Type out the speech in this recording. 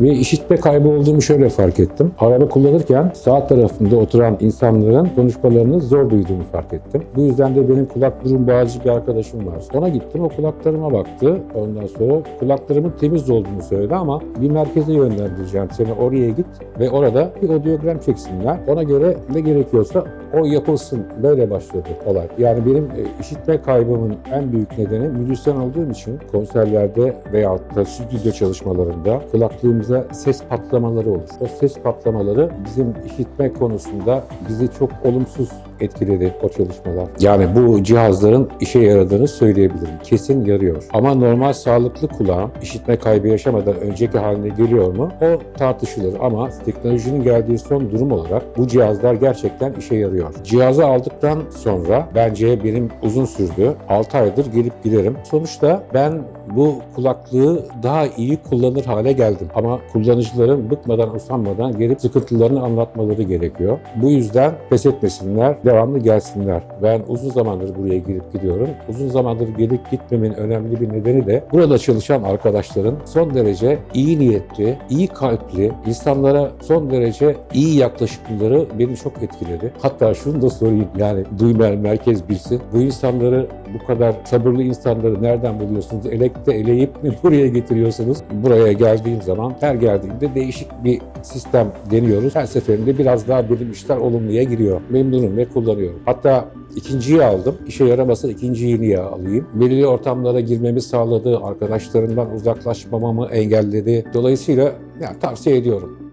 Ve işitme kaybı olduğumu şöyle fark ettim. Araba kullanırken sağ tarafında oturan insanların konuşmalarını zor duyduğumu fark ettim. Bu yüzden de benim kulak burun bağcı bir arkadaşım var. Ona gittim, o kulaklarıma baktı. Ondan sonra kulaklarımın temiz olduğunu söyledi ama bir merkeze yönlendireceğim seni oraya git ve orada bir audiyogram çeksinler. Ona göre ne gerekiyorsa o yapılsın. Böyle başladı olay. Yani benim e, işitme kaybımın en büyük nedeni müzisyen olduğum için konserlerde veya da stüdyo çalışmalarında kulaklığımıza ses patlamaları olur. O ses patlamaları bizim işitme konusunda bizi çok olumsuz etkiledi o çalışmalar. Yani bu cihazların işe yaradığını söyleyebilirim. Kesin yarıyor. Ama normal sağlıklı kulağım işitme kaybı yaşamadan önceki haline geliyor mu? O tartışılır ama teknolojinin geldiği son durum olarak bu cihazlar gerçekten işe yarıyor. Cihazı aldıktan sonra bence benim uzun sürdü. 6 aydır gelip giderim. Sonuçta ben bu kulaklığı daha iyi kullanır hale geldim. Ama kullanıcıların bıkmadan usanmadan gelip sıkıntılarını anlatmaları gerekiyor. Bu yüzden pes etmesinler, devamlı gelsinler. Ben uzun zamandır buraya gelip gidiyorum. Uzun zamandır gelip gitmemin önemli bir nedeni de burada çalışan arkadaşların son derece iyi niyetli, iyi kalpli, insanlara son derece iyi yaklaşımları beni çok etkiledi. Hatta şunu da sorayım yani duymayan merkez bilsin. Bu insanları bu kadar sabırlı insanları nereden buluyorsunuz? Elekte eleyip mi buraya getiriyorsunuz? Buraya geldiğim zaman her geldiğimde değişik bir sistem deniyoruz. Her seferinde biraz daha benim işler olumluya giriyor. Memnunum ve kullanıyorum. Hatta ikinciyi aldım. İşe yaramasa ikinciyi niye alayım? Belirli ortamlara girmemi sağladı. Arkadaşlarımdan uzaklaşmamamı engelledi. Dolayısıyla ya, tavsiye ediyorum.